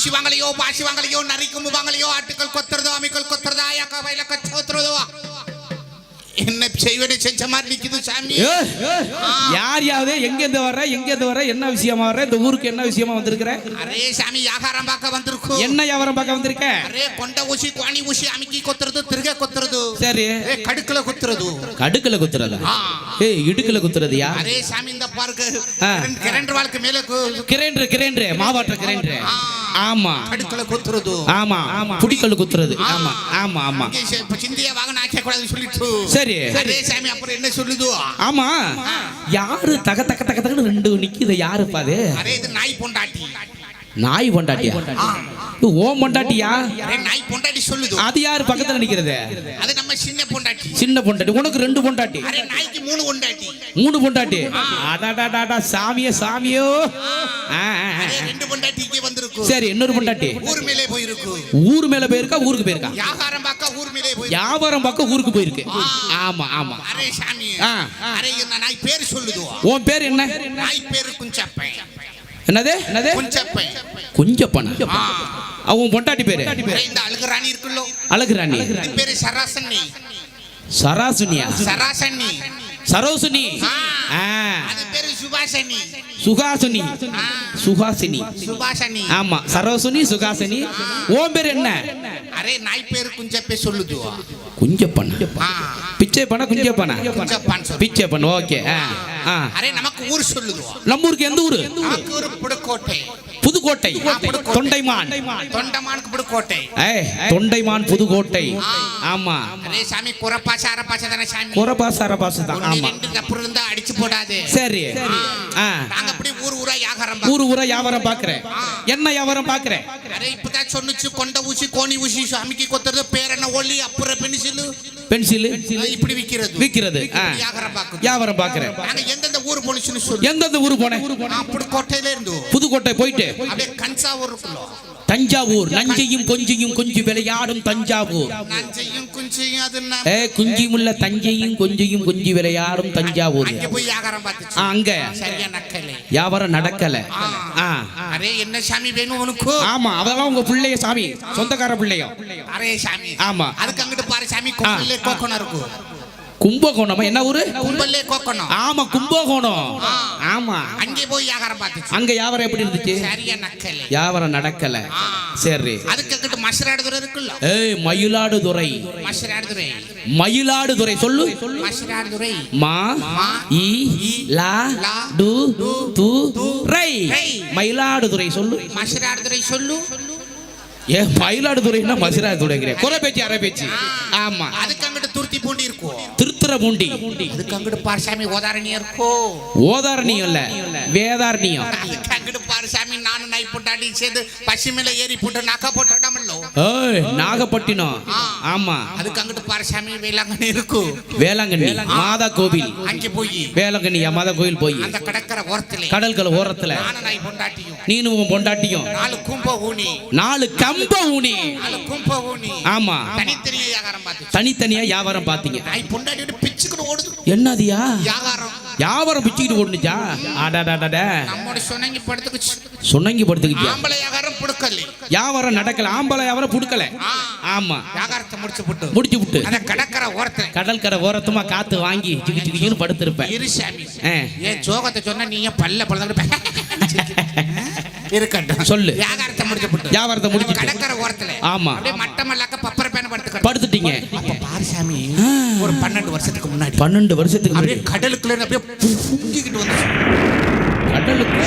அவளி அவளி அவளியே ஆ ஊசி வாங்கலையோ பாசி வாங்கலையோ நரி கொம்பு வாங்கலையோ ஆட்டுக்கள் கொத்துறதோ அமிக்கள் கொத்துறதோ ஆயாக்கா வயல கச்சு கொத்துறதோ என்ன செய்வனே செஞ்ச மாதிரி நிக்குது சாமி? யார் யாவது எங்க இருந்து வர்ற? எங்க இருந்து வர்ற? என்ன விஷயமா வர்ற? இந்த ஊருக்கு என்ன விஷயமா வந்திருக்கிற? அரே சாமி வியாபாரம் பார்க்க வந்திருக்கும். என்ன வியாபாரம் பார்க்க வந்திருக்க? அரே கொண்ட ஊசி கோணி ஊசி அமுக்கி கொத்துறது திருக கொத்துறது. சரி. ஏ கடுக்குல குத்துறது. கடுக்குல குத்துறதா. ஏய் இடுக்குல குத்துறதுயா? அரே சாமி இந்த பாருக்கு ஆ. கிரண்டு வாழ்க்கை மேல கிரைண்டர் கிரைண்டர் மாவாட்ட கிரைண்டர். ஆமா. கடுக்குல குத்துறது ஆமா புடிக்கல் குத்துறது. ஆமா ஆமா ஆமா. சிந்திய வாகனம் ஆக்க கூடாதுன்னு சொல்லிட்டு. சரி. அரே சாமி அப்புறம் என்ன சொல்லுது? ஆமா. யாரு தக தக தக தகன்னு ரெண்டு நிக்குது யாருப்பா அது? அரே இது நாய் பொண்டாட்டி. நாய் பொண்டாட்டியா? ஓம் பொண்டாட்டியா? அரே நாய் பொண்டாட்டி சொல்லுது அது யாரு பக்கத்துல நிக்கிறது? அது நம்ம சின்ன பொண்டாட்டி. சின்ன பொண்டாட்டி. உனக்கு ரெண்டு பொண்டாட்டி. அரே நாய்க்கு மூணு பொண்டாட்டி. மூணு பொண்டாட்டி. அடாடாடாடா சாமியோ சாமியோ. ரெண்டு பொண்டாட்டி இங்கே வந்திருக்கு. சரி இன்னொரு பொண்டாட்டி. ஊர் மேலே போயிருக்கு. ஊர் மேல போயிருக்கா ஊருக்கு போயிருக்கா? வியாபாரம் பார்க்க ஊர் மேலே போய் வியாபாரம் பக்கம் ஊருக்கு போயிருக்கு. ஆமா ஆமா. அரே சாமி. அரே இந்த நாய் பேர் சொல்லுது உன் பேர் என்ன? நாய் பேரு குஞ்சப்பன். என்னது? என்னது? குஞ்சப்பன். குஞ்சப்பனா? அவன் பொண்டாட்டி பேரு? இந்த அழுகுராணி இருக்குல்லோ? அழகு ராணி இது பேரு சராசன்னி. சராசுனியா? சராசன்னி. சரோசுனி. ஆ, அது சுபாஷனி. சுகாசினி. சுகாசினி. சுபாஷனி. ஆமா சரோசுனி சுகாசினி. உன் பேர் என்ன? அரே நாய் பேரு குஞ்சப்பே சொல்லுது குஞ்சப்பனா. பிச்சை பண்ண குஞ்சப்பனா? பிச்சை பண்ண ஓகே. அரே நமக்கு ஊர் சொல்லுது நம்ம ஊருக்கு எந்த ஊரு? நமக்கு ஒரு புடுக்கோட்டை புதுக்கோட்டை. புதுக்கோட்டை. தொண்டைமான். தொண்டமானுக்கு புடுக்கோட்டை ஏய் தொண்டைமான் புதுக்கோட்டை. ஆமா. அரே சாமி குறப்பாச அரப்பாச தானே சாமி? குறபாச அரபாசு தான் ஆமா. தப்பு இருந்தா அடிச்சு போடாது. சரி. நாங்க அப்படி ஊர் ஊரா ஊரு ஊரா வியாபாரம் பாக்குறேன் என்ன வியாபாரம் பாக்குறேன் அரே இப்பதான் சொன்னுச்சு கொண்ட ஊசி கோணி ஊசி சாமிக்கு கொத்துறது பேர் என்ன ஒல்லி அப்புறம் பென்சில்? பென்சில்? இப்படி விக்கிறது. விக்கிறது. வியாபாரம் பாக்குறேன் நாங்க எந்தெந்த ஊர் போலீஸ்னு சொல்லு. எந்தெந்த ஊரு போனேன் அப்படி கோட்டையில இருந்து. புதுக்கோட்டை போயிட்டு. அப்படியே கன்சாவூர் இருக்குல்ல தஞ்சாவூர் நஞ்சையும் கொஞ்சியும் கொஞ்சி விளையாடும் தஞ்சாவூர். நஞ்சையும் குஞ்சையும்? ஏ குஞ்சியுமுள்ள தஞ்சையும் கொஞ்சியும் கொஞ்சி விளையாடும் தஞ்சாவூர். அங்க போய் வியாபாரம் நடக்கல. அரே என்ன சாமி வேணும் உனக்கு? ஆமா அதெல்லாம் உங்க பிள்ளைய சாமி சொந்தக்கார பிள்ளையும் அரே சாமி. ஆமா. அதுக்கு அங்கிட்டு பாரு சாமி கும்பல்லே கோக்கணம் இருக்கு கும்பகோணம்? என்ன ஊரு? கோக்கணம். ஆமா கும்பகோணம். ஆமா. அங்கே போய் வியாபாரம் பார்த்துச்சு. அங்க வியாபாரம் எப்படி இருந்துச்சு? சரியா நக்கலே வியாபாரம் நடக்கல. சரி. அதுக்கு மசராடுதுறை இருக்குல்ல? ஏய் மயிலாடுதுறை மசராடுதுறை மயிலாடுதுறை சொல்லு. மசராடுதுறை மா இ லா டு து ரை. மயிலாடுதுறை சொல்லு. சொல்லு. ஏ மயிலாடுதுறைன்னா மசிலாடுதுறைங்கிற குறை பேச்சு அரை பேச்சு. ஆமா. அதுக்கு அங்கிட்டு துருத்தி பூண்டி இருக்கும். பாரு சாமி ஓதாரணியா இருக்கோ? ஓதாரணியம் இல்ல வேதாரணியம். அதுக்கு அங்கிட்டு பாரு சாமி நானும் நாய் போட்டாடி சேர்ந்து பசி மேல ஏறி போட்டு நக்கா போட்டாமல்லோ ஏய் நாகப்பட்டினம். ஆமா. அதுக்கு அங்கிட்டு பாரு சாமி வேளாங்கண்ணி இருக்கும் வேளாங்கண்ணி மாதா கோவில். அங்கே போய். வேளாங்கண்ணி மாதா கோவில் போய். அந்த கடற்கரை ஓரத்திலே. கடல்கள் ஓரத்துல. நானும் நாய் பொண்டாட்டியும் நீனும் உன் பொண்டாட்டியும். நாலு கும்ப ஊனி. நாலு கம்ப ஊனி. நாலு கும்ப ஊனி. ஆமா. தனித்தனியா வியாபாரம் பார்த்து தனித்தனியா வியாபாரம் பாத்தீங்க நாய் பொண்டாட்டியோட பிச்சுக்கிட்டு ஓடுது என்னதியா? வியாபாரம். வியாபாரம் பிச்சுக்கிட்டு ஓடுனுச்சா? அடடடட நம்மோட சொன்னங்கி படுத்துக்குச்சு. சொன்னங்கி படுத்துக்கிட்டியா? ஆம்பளை வியாபாரம் புடுக்கல. வியாபாரம் நடக்கல. ஆம்பளை வியாபாரம் புடுக்கல. ஆமா. வியாபாரத்தை முடிச்சு போட்டு முடிச்சு விட்டு. அந்த கடற்கரை ஓரத்துல. கடற்கரை ஓரத்துமா காத்து வாங்கி சிக்கு சிக்கின்னு படுத்திருப்பேன். இரு சாமி. ஆ. ஏன் ஜோகத்தை சொன்னா நீ ஏன் பல்ல பழந்துட்டு இருக்கட்டும். சொல்லு. வியாபாரத்தை முடிச்சு போட்டு வியாபாரத்தை முடிச்சிட்டு. கடற்கரை ஓரத்துல. ஆமா. அப்படியே மட்டமல்லாக்க பப்பர பேன படுத்துக்க படுத்துட்டீங்க. அப்ப பாரு சாமி ஒரு பன்னெண்டு வருஷத்துக்கு முன்னாடி. பன்னெண்டு வருஷத்துக்கு அப்படியே கடலுக்குள்ள அப்படியே புங்கிக்கிட்டு வந்து கடலுக்கு.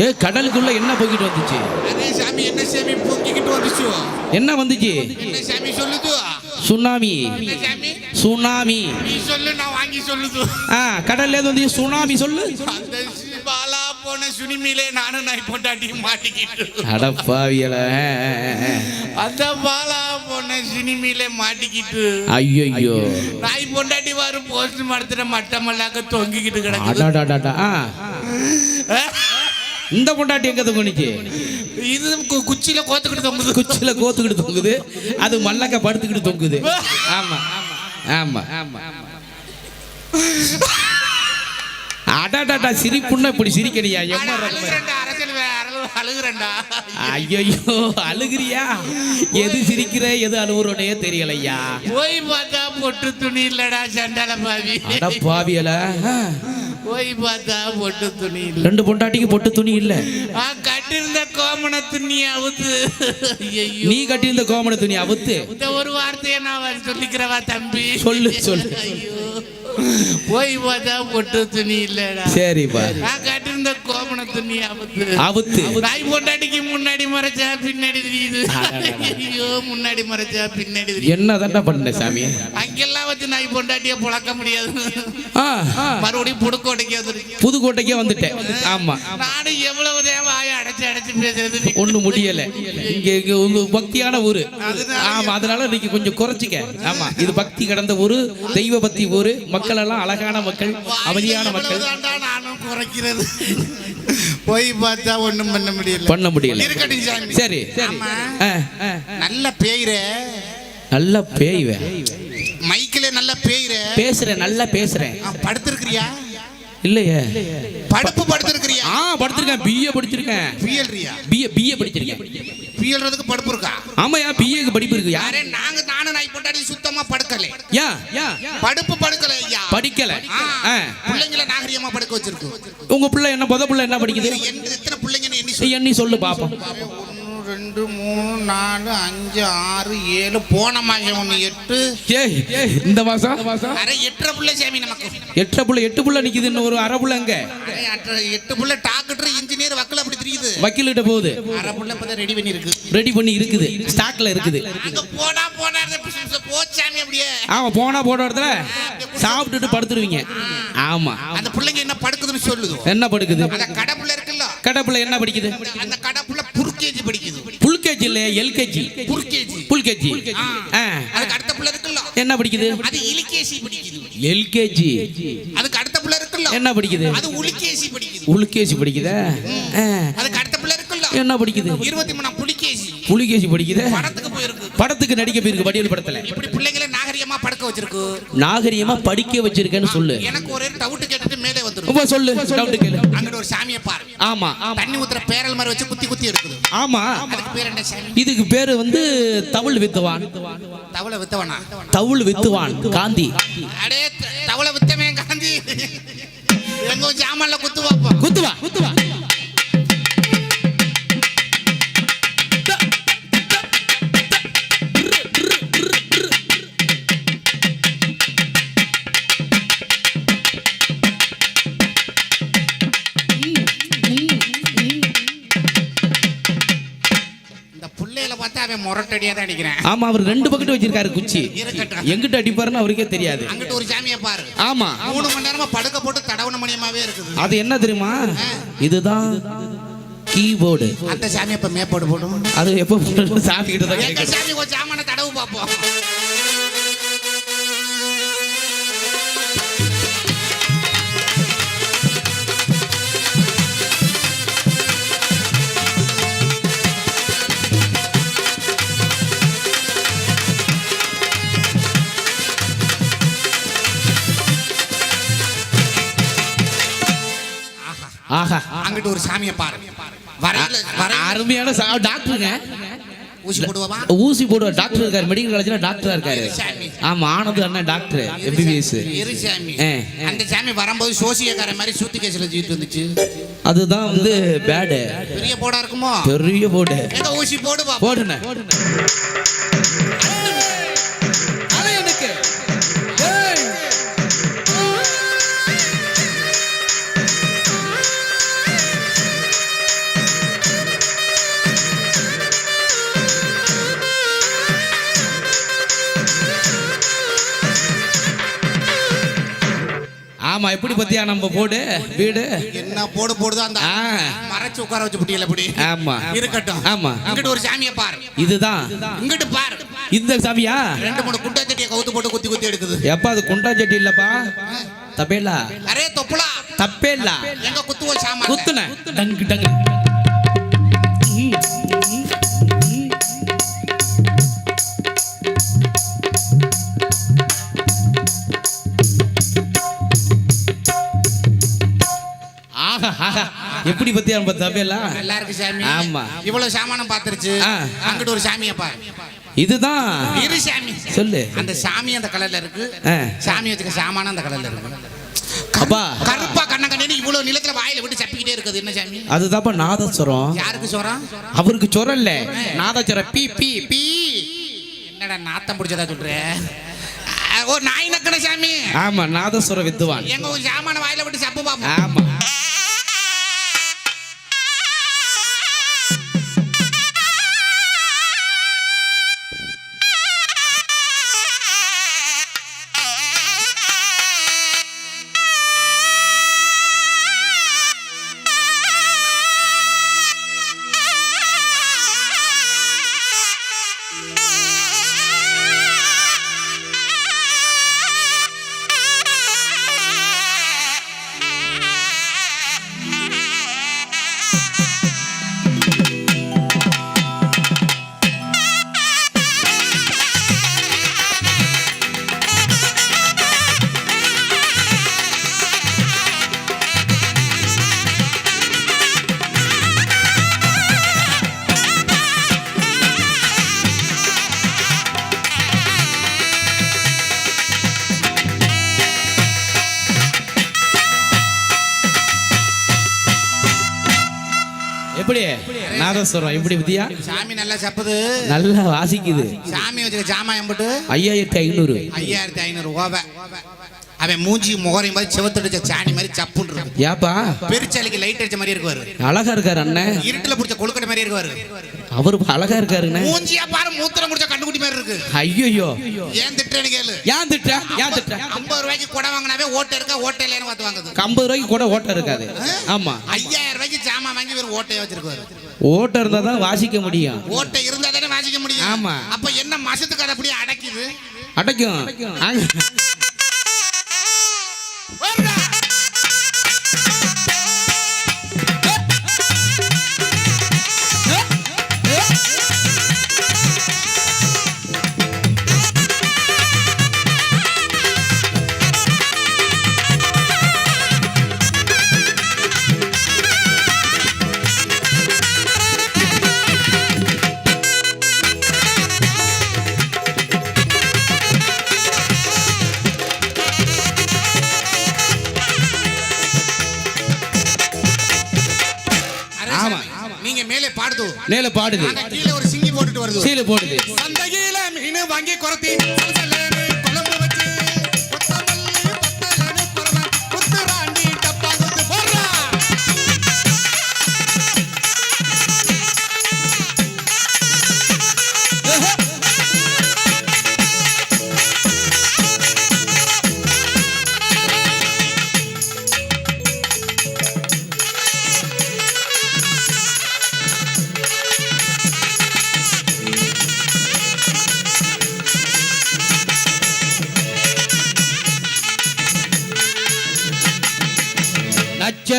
ஏ கடலுக்குள்ள என்ன போய்கிட்டு வந்துச்சு? அதே சாமி என்ன சாமி பொங்கிக்கிட்டு வந்துச்சு என்ன வந்துச்சு? என்ன சாமி சொல்லுது? சுனாமி. சுனாமி. நீ சொல்லு நான் வாங்கி சொல்லுது ஆ கடல்ல ஏதோ வந்து சுனாமி சொல்லு. பாலா போன சுனிமிலே நானும் நாய் பொண்டாட்டி மாட்டிக்கிட்டு அடப்பாவியல அந்த பாலா போன சினிமிலே மாட்டிக்கிட்டு. ஐயோ நாய் பொண்டாட்டி வாரு போஸ்ட் மரத்துல மட்டமல்லாக்க தொங்கிக்கிட்டு கிடக்குது. அடாடாடாடா ஆ. இந்த பொண்டாட்டி எங்க தொங்குனுச்சு இது குச்சியில கோத்துக்கிட்டு தொங்குது. குச்சில கோத்துக்கிட்டு தொங்குது. அது மல்லக்க படுத்துக்கிட்டு தொங்குது. ஆமா. ஆமா. ஆமா. அடாடாடா சிரிப்புன்னா இப்படி அழுகுறேன்டா ஐயோ அழுகிறியா? எது சிரிக்கிற எது அழுகுறோனே தெரியலையா? போய் பார்த்தா பொட்டு துணி இல்லடா சண்டால பாவி. அட பாவியல? போய் பார்த்தா பொட்டு துணி இல்ல. ரெண்டு பொண்டாட்டிக்கு பொட்டு துணி இல்ல. ஆ, கட்டியிருந்த கோமண துணி அவுத்து. ஐயோ நீ கட்டியிருந்த கோமண துணி அவுத்து. இந்த ஒரு வார்த்தையை நான் சொல்லிக்கிறவா தம்பி? சொல்லு, சொல்லு. ஐயோ. போய் பார்த்தா பொட்டு துணி இல்லடா. சரிப்பா. நான் கட்டியிருந்த கோமண துணி அவுத்து. அவுத்து. நாய் பொண்டாட்டிக்கு முன்னாடி மறைச்சா பின்னாடி தெரியுது. ஐயோ முன்னாடி மறைச்சா பின்னாடி தெரியுது என்ன தாண்டா பண்ண சாமி அங்கெல்லாம் வச்சு நாய் பொண்டாட்டிய புழக்க முடியாது. மறுபடியும் புடுக்கோட்டைக்கு வந்துருக்கு புதுக்கோட்டைக்கே வந்துட்டேன். ஆமா நானும் எவ்வளவு தேவை ஒண்ணு முடியல. இங்க உங்க பக்தியான ஊரு. ஆமா அதனால நீங்க கொஞ்சம் குறைச்சிக்க. ஆமா இது பக்தி கடந்த ஊரு தெய்வ பக்தி ஊரு. மக்கள் எல்லாம் அழகான மக்கள் அமைதியான மக்கள். குறைக்கிறது. போய் பார்த்தா ஒண்ணும் பண்ண முடியல. பண்ண முடியல. சரி. நல்ல பேய்ற நல்ல பேய்வ. மைக்கில நல்ல பேய்ற பேசுறேன் நல்லா பேசுறேன். படுத்திருக்கிறியா? இல்லையே. படுப்பு படுத்திருக்கிறியா? ஆ படிச்சிருக்கேன் பிஏ படிச்சிருக்கேன். பிஎல்றியா? பிஏ பிஏ படிச்சிருக்கேன். பிஎல்றதுக்கு படுப்பு இருக்கா? ஆமாயா பிஏக்கு படிப்பு இருக்கு. யாரு நாங்க நானும் நாய் பொண்டாட்டி சுத்தமா படுக்கல. யா யா படுப்பு படுக்கல ஐயா. படிக்கல. பிள்ளைங்கள நாகரிகமா படுக்க வச்சிருக்கு. உங்க பிள்ளை என்ன புத பிள்ளை என்ன படிக்குது? எத்தனை பிள்ளைங்கன்னு எண்ணி சொல்லு பாப்போம். ரெண்டு மூணு நாலு அஞ்சு ஆறு ஏழு. போன மாசம் ஒன்று எட்டு. ஏய் இந்த மாசம் அரை எட்டரை பிள்ளை சாமி நமக்கு. எட்டு புள்ள எட்டு புள்ள நிக்குது இன்னும் ஒரு அரை அட்டரை எட்டு பிள்ளை டாக்டர் இன்ஜினியர் வக்கீல் அப்படி தெரியுது வக்கீல் கிட்ட போகுது. அரை பிள்ளை இப்பதான் ரெடி பண்ணி இருக்கு ரெடி பண்ணி இருக்குது. ஸ்டாக்ல இருக்குது. அங்க போனா போனா போச்சாமி அப்படியே. ஆமா போனா போட இடத்துல சாப்பிட்டுட்டு படுத்துருவீங்க. ஆமா. அந்த பிள்ளைங்க என்ன படுக்குதுன்னு சொல்லுது. என்ன படுக்குது? அந்த கடை பிள்ளை கடப்புல என்ன படிக்குது? அந்த கடை பிள்ளை புருக்கேஜி படிக்குது. புல்கேஜி இல்ல எல்கேஜி புருக்கேஜி புல்கேஜி ஆ. அதுக்கு அடுத்த பிள்ளை இருக்குல்ல. என்ன படிக்குது? அது இலிகேசி படிக்குது. எல்கேஜி அதுக்கு அடுத்த பிள்ளை இருக்குல்ல. என்ன படிக்குது? அது உலிகேசி படிக்குது. உள்கேஜி படிக்குதா. அதுக்கு அடுத்த பிள்ளை இருக்குல்ல. என்ன படிக்குது? இருபத்தி மூணாம் புலிகேசி. புலிகேஜி படிக்குது? படத்துக்கு போயிருக்கு. படத்துக்கு நடிக்க போயிருக்கு வடிவேல் படத்துல. இப்படி பிள்ளைங்களை நாகரிகமா படுக்க வச்சிருக்கு. நாகரிகமா படிக்க வச்சிருக்கேன்னு சொல்லு. எனக்கு ஒரே டவுட் கேட்டுட்டு மேலே வந்துரும். சொல்லு. டவுட் கேளு. ஒரு சாமியை பாரு. ஆமா ஆமா. தண்ணி ஊத்துற பேரல் மாதிரி வச்சு குத்தி குத்தி எடுக்குது. ஆமா. அதுக்கு பேர் என்ன சாமி? இதுக்கு பேரு வந்து தவுள் வித்துவான். தவளை வித்தவனா? தவுள் வித்துவான் காந்தி. அடே தவளை வித்தவன் காந்தி. எங்க ஜாமான்ல குத்து பார்ப்போம் குத்துவா குத்துவா. தான் அடிக்கிறேன். ஆமா அவர் ரெண்டு பக்கெட் வச்சிருக்காரு குச்சி. இருக்கட்டும் எங்கிட்ட அடிப்பாருன்னு அவருக்கே தெரியாது. அங்கிட்ட ஒரு சாமியை பாரு. ஆமா. மூணு மணி நேரமா படுக்க போட்டு தடவன மணியமாவே இருக்குது. அது என்ன தெரியுமா? இதுதான் கீபோர்டு. அந்த சாமியை இப்ப மேப்போடு போடும் அது எப்போ சாமி கிட்ட தான் எங்க கேட்கணும். சாமி கொஞ்சம் சாமான தடவு பார்ப்போம். ஆஹா. அங்கிட்ட ஒரு சாமியை பாரு. வரையில வரை அருமையான டாக்டருங்க. ஊசி போடுவா ஊசி போடுவார் டாக்டர் இருக்காரு. மெடிக்கல் காலேஜ்ல டாக்டரா இருக்காரு. ஆமா ஆனது அண்ணன் டாக்டர். எம்பிபிஎஸ் இரு சாமி. ஆ. அந்த சாமி வரும்போது சோசியக்கார மாதிரி சூத்தி கேஸ்ல தூக்கிட்டு வந்துச்சு. அதுதான் வந்து பேடு பெரிய போடா இருக்குமோ? பெரிய போடு. ஊசி போடுவா. போடுன ஆமா எப்படி பத்தியா நம்ம போடு? வீடு? என்ன போடு போடுதோ அந்த ஆ. மறைச்சு உட்கார வச்சு புட்டியல புடி. ஆமா. இருக்கட்டும். ஆமா. இங்கிட்ட ஒரு சாமியை பாரு. இதுதான். இங்கிட்டு பாரு. இந்த சாமியா? ரெண்டு மூணு குண்டா சட்டியை கவுத்து போட்டு குத்தி குத்தி எடுக்குது. எப்ப அது குண்டா சட்டி இல்லப்பா? தப்பேலா அரே தொப்புலா தப்பேல்ல எங்க குத்துவோம் சாமா குத்துன டங்கு டங்கு நம்ம தப்பையெல்லாம் நல்லா இருக்கு சாமி. ஆமா. இவ்வளவு சாமானம் பாத்துருச்சு. அங்கிட்டு ஒரு சாமியை பாரு. இதுதான். இரு சாமி. சொல்லு. அந்த சாமி அந்த கலர்ல இருக்கு. சாமி வச்சுக்க சாமானம் அந்த கலர்ல இருக்கு. அப்பா. கருப்பா கண்ண கண்ணு இவ்வளவு நிலத்துல வாயில விட்டு சப்பிக்கிட்டே இருக்குது. என்ன சாமி? அதுதான்ப்பா நாதஸ்வரம். யாருக்கு சொல்றான் அவருக்கு சொரம் இல்ல. நாதஸ்வரம். பி பி பீ. என்னடா நாத்தம் பிடிச்சதா சொல்ற? ஆ, ஓ நாய் நக்கன சாமி. ஆமா நாதஸ்வர வித்துவான். எங்க ஒரு சாமான வாயில விட்டு சப்பு பாப்போம். ஆமா. நாதஸ்வரம் எப்படி வித்தியா? சாமி நல்லா சப்புது. நல்லா வாசிக்குது. சாமி வச்சுக்க சாமான் போட்டு ஐயாயிரத்தி ஐநூறு. ஐயாயிரத்தி ஐநூறு ஓவை. அவன் மூஞ்சி முகரையும் மாதிரி செவத்தடிச்ச சாணி மாதிரி இருக்கு ஏப்பா பெருச்சாலிக்கு லைட் அடிச்ச மாதிரி இருக்குவாரு. அழகா இருக்காரு அண்ணன் இருட்டுல பிடிச்ச கொழுக்கட்டை மாதிரி இருக்குவாரு. அவரு அழகா இருக்காருண்ணே மூஞ்சியா பாரு மூத்திரம் முடிச்ச கண்டுக்குட்டி மாதிரி இருக்கு. ஐயோ ஏன் திட்டுறேன்னு கேளு. ஏன் திட்ட ஏன் திட்ட ஐம்பது ரூபாய்க்கு குடை வாங்கினாவே ஓட்டை இருக்கா? ஓட்டை இல்லைன்னு பார்த்து வாங்குது. ஐம்பது ரூபாய்க்கு கூட ஓட்ட இருக்காது. ஆமா. ஐயாயிரம் ரூபாய்க்கு சாமான் வாங்கி ஒரு ஓட்டையை வச்சிருக்காரு ஓட்ட இருந்தா தான் வாசிக்க முடியும். ஓட்டை இருந்தா தானே வாசிக்க முடியும். ஆமா. அப்ப என்ன மசத்துக்கு அதை அப்படியே அடைக்குது? அடைக்கும். பாடுது. மேல பாடுது. கீழே ஒரு சிங்கி போட்டுட்டு வருது. சீல போடுது. சந்தையில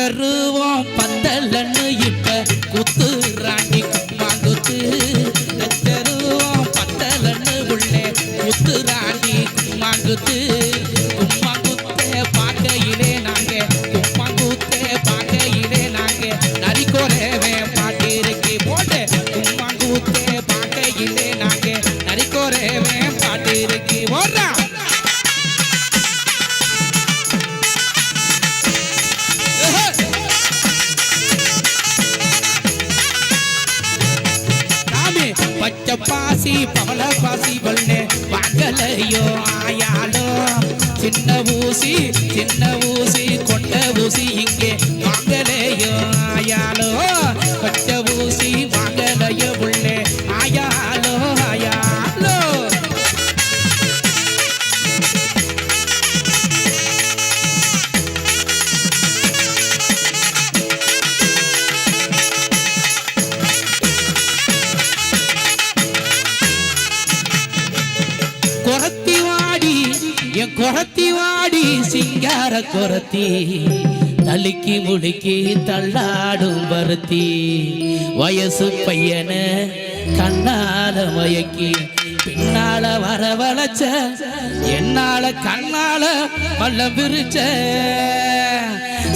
நச்சருவோம் குரத்தி தலுக்கி முடுக்கி தள்ளாடும் பருத்தி வயசு பையன கண்ணால மயக்கி பின்னால வரவழைச்ச என்னால கண்ணால பல்ல விரிச்ச.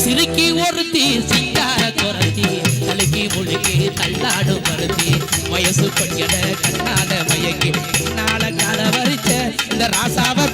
சிரிக்கி ஒருத்தி சிங்கார முழுக்கி தள்ளாடும் பருத்தி வயசு பையன கண்ணால மயக்கி பின்னால கலவரிச்ச இந்த ராசாவை